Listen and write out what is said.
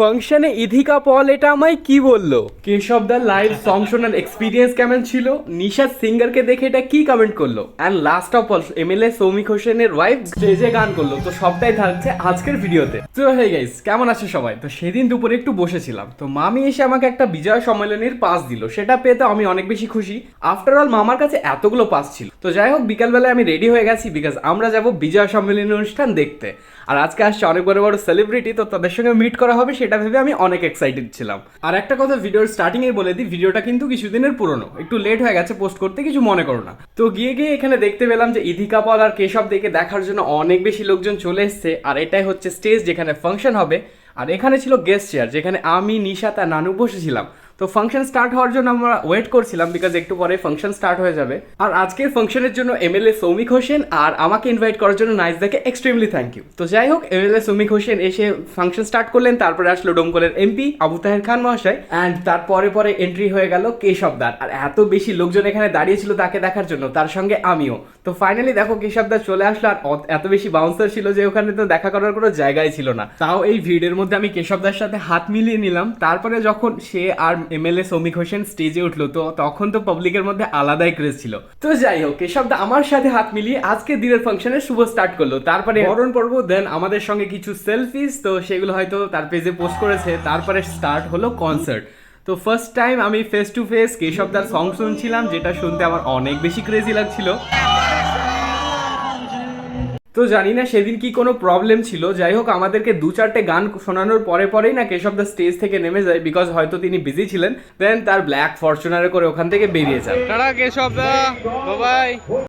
ফাংশনে ইধিকা পল, এটা আমায় কি বলল? কেশব দা লাইভ সং শোনার এক্সপিরিয়েন্স কেমন ছিল? নিশা সিঙ্গারকে দেখে এটা কি কমেন্ট করল? And last of all MLA Soumik হোসেনের ওয়াইফ স্টেজে গান করল, তো সবটাই থাকছে আজকের ভিডিওতে। তো হে গাইস কেমন আছে সবাই? তো সেদিন দুপুরে একটু বসেছিলাম, তো মামি এসে আমাকে একটা বিজয় সম্মেলনের পাস দিল, সেটা পেতে আমি অনেক বেশি খুশি। আফটার অল মামার কাছে এতগুলো পাস ছিল। তো যাই হোক, বিকালবেলায় আমি রেডি হয়ে গেছি বিকজ আমরা যাব বিজয় সম্মেলনী অনুষ্ঠান দেখতে। আর আজকে আসছে অনেক বড় বড় সেলিব্রিটি তো তাদের সঙ্গে মিট করা হবে, সেটা ভেবে আমি অনেক এক্সাইটেড ছিলাম। আর একটা কথা ভিডিওর স্টার্টিং এ বলে দিই ভিডিওটা কিন্তু কিছুদিনের পুরনো। একটু লেট হয়ে গেছে পোস্ট করতে কিছু মনে করো না। তো গিয়ে গিয়ে এখানে দেখতে পেলাম যে ইধিকা পল আর কেশব দেখে দেখার জন্য অনেক বেশি লোকজন চলে এসছে। আর এটাই হচ্ছে স্টেজ যেখানে ফাংশন হবে। আর এখানে ছিল গেস্ট চেয়ার যেখানে আমি, নিশা তা নানু বসেছিলাম। তো ফাংশন স্টার্ট হওয়ার জন্য আমরা ওয়েট করছিলাম বিকজ একটু পরে ফাংশন স্টার্ট হয়ে যাবে। আর আজকের ফাংশনের জন্য এমএলএ সৌমিক হোসেন আর আমাকে ইনভাইট করার জন্য নাইসদাকে এক্সট্রিমলি থ্যাংক ইউ তো যাই হোক এমএলএ সৌমিক হোসেন এসে ফাংশন স্টার্ট করলেন, তারপরে আসলো ডোমকলের এমপি আবু তাহের খান মহাশয় অ্যান্ড তারপরে পরে এন্ট্রি হয়ে গেল কেশবদার আর এত বেশি লোকজন এখানে দাঁড়িয়েছিল তাকে দেখার জন্য, তার সঙ্গে আমিও। তো ফাইনালি দেখো কেশবদার চলে আসলো, আর এত বেশি বাউন্সার ছিল যে ওখানে তো দেখা করার কোনো জায়গায় ছিল না। তাও এই ভিড়ের মধ্যে আমি কেশবদার সাথে হাত মিলিয়ে নিলাম। তারপরে যখন সে আর এমএলএ সৌমিক হোসেন স্টেজে উঠল, তো তখন তো পাবলিকের মধ্যে আলাদাই ক্রেজ ছিল। তো যাই হোক কেশবদা আমার সাথে হাত মিলিয়ে আজকে দিনের ফাংশনের শুভ স্টার্ট করল। তারপরে বরণ পর্ব দেন আমাদের সঙ্গে কিছু সেলফিস তো সেগুলো হয়তো তার পেজে পোস্ট করেছে। তারপরে স্টার্ট হলো কনসার্ট তো ফার্স্ট টাইম আমি ফেস টু ফেস কেশব দার সং শুনছিলাম, যেটা শুনতে আমার অনেক বেশি ক্রেজি লাগছিল। তো জানি না সেদিন কি কোনো প্রবলেম ছিল। যাই হোক, আমাদেরকে দু চারটে গান শোনানোর পরে পরেই না কেশব দা স্টেজ থেকে নেমে যায় বিকজ হয়তো তিনি বিজি ছিলেন। দেন তার ব্ল্যাক ফরচুনারে করে ওখান থেকে বেরিয়ে যান কেশব দা বাবাই